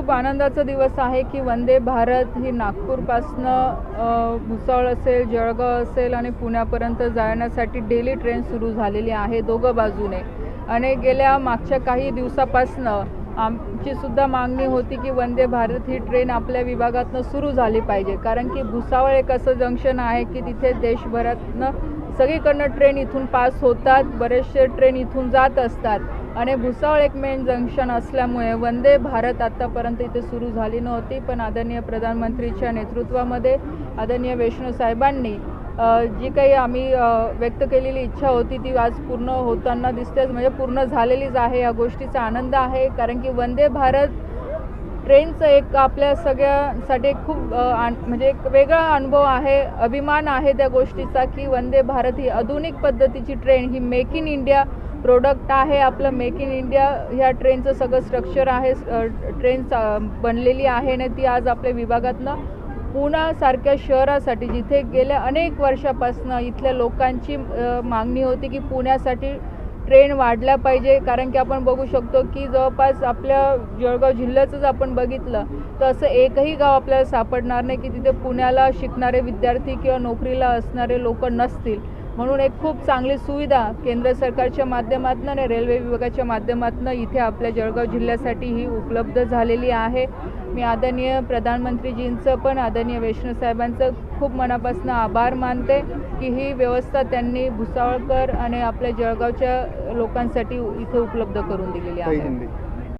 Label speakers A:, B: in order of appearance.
A: खूप आनंदाचा दिवस आहे की वंदे भारत ही नागपूरपासनं भुसावळ असेल जळगाव असेल आणि पुण्यापर्यंत जाण्यासाठी डेली ट्रेन सुरू झालेली आहे दोघं बाजूने. आणि गेल्या मागच्या काही दिवसापासनं आमची सुद्धा मागणी होती की वंदे भारत ही ट्रेन आपल्या विभागातनं सुरू झाली पाहिजे. कारण की भुसावळ एक असं जंक्शन आहे की तिथे देशभरातनं सगळीकडनं ट्रेन इथून पास होतात बरेचसे ट्रेन इथून जात असतात. आणि भुसावळ एक मेन जंक्शन असल्यामुळे वंदे भारत आत्तापर्यंत इथे सुरू झाली नव्हती पण आदरणीय प्रधानमंत्रीच्या नेतृत्वामध्ये आदरणीय वैष्णव साहेबांनी जी काही आम्ही व्यक्त केलेली इच्छा होती ती आज पूर्ण होताना दिसतेच म्हणजे पूर्ण झालेलीच आहे या गोष्टीचा आनंद आहे कारण की वंदे भारत ट्रेनचं एक आपल्या सगळ्यासाठी खूप आन- म्हणजे एक वेगळा अनुभव आहे अभिमान आहे त्या गोष्टीचा की वंदे भारत ही आधुनिक पद्धतीची ट्रेन ही मेक इन इंडिया प्रोडक्ट आहे आपलं मेक इन इंडिया ह्या ट्रेनचं सगळं स्ट्रक्चर आहे ट्रेन बनलेली आहे आणि ती आज आपल्या विभागातनं पुण्यासारख्या शहरासाठी जिथे गेल्या अनेक वर्षापासनं इथल्या लोकांची मागणी होती की पुण्यासाठी ट्रेन वाढल्या पाहिजे. कारण की आपण बघू शकतो की जवळपास आपल्या जळगाव जिल्ह्याचंच आपण बघितलं तर असं एकही गाव आपल्याला सापडणार नाही की तिथे पुण्याला शिकणारे विद्यार्थी किंवा नोकरीला असणारे लोक नसतील. म्हणून एक खूप चांगली सुविधा केंद्र सरकारच्या माध्यमातून आणि रेल्वे विभागाच्या माध्यमातून इथे आपल्या जळगाव जिल्ह्यासाठी ही उपलब्ध झालेली आहे. मी आदरणीय प्रधानमंत्रीजींचं पण आदरणीय वैष्णव साहेबांचं खूप मनापासून आभार मानते की ही व्यवस्था त्यांनी भुसावळकर आणि आपल्या जळगावच्या लोकांसाठी इथे उपलब्ध करून दिलेली आहे.